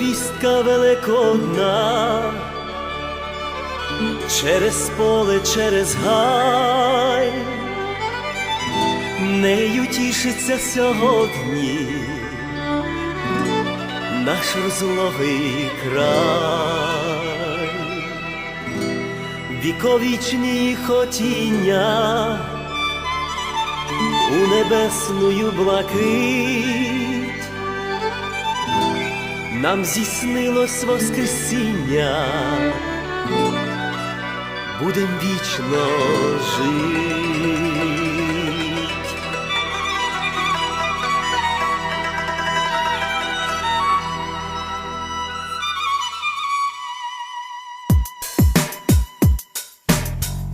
вістка великодна, через поле, через гай, нею тішиться сьогодні наш розлогий край, віковічні хотіння у небесную блакить, нам здійснилось Воскресіння, будем вічно жить.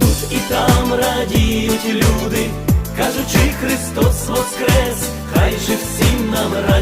Тут і там радіють люди, кажучи, Христос воскрес,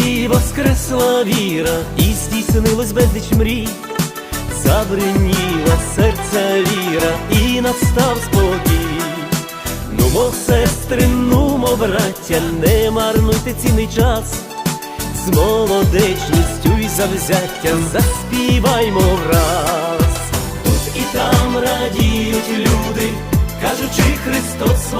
Христі воскресла віра, і здійснилось безліч мрій, забриніла серця віра, і настав спокій. Нумо, сестри, нумо, браття, не марнуйте цінний час, з молодечністю і завзяттям заспіваймо враз. Тут і там радіють люди, кажучи, Христос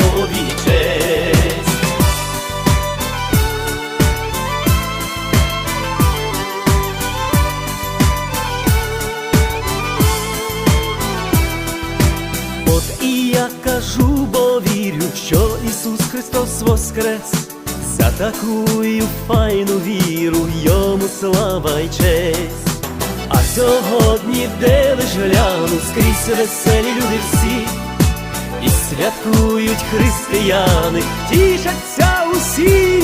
кажу, бо вірю, що Ісус Христос воскрес, за такую файну віру, йому слава й честь. А сьогодні, де лиш гляну, скрізь веселі люди всі, і святкують християни, тішаться усі.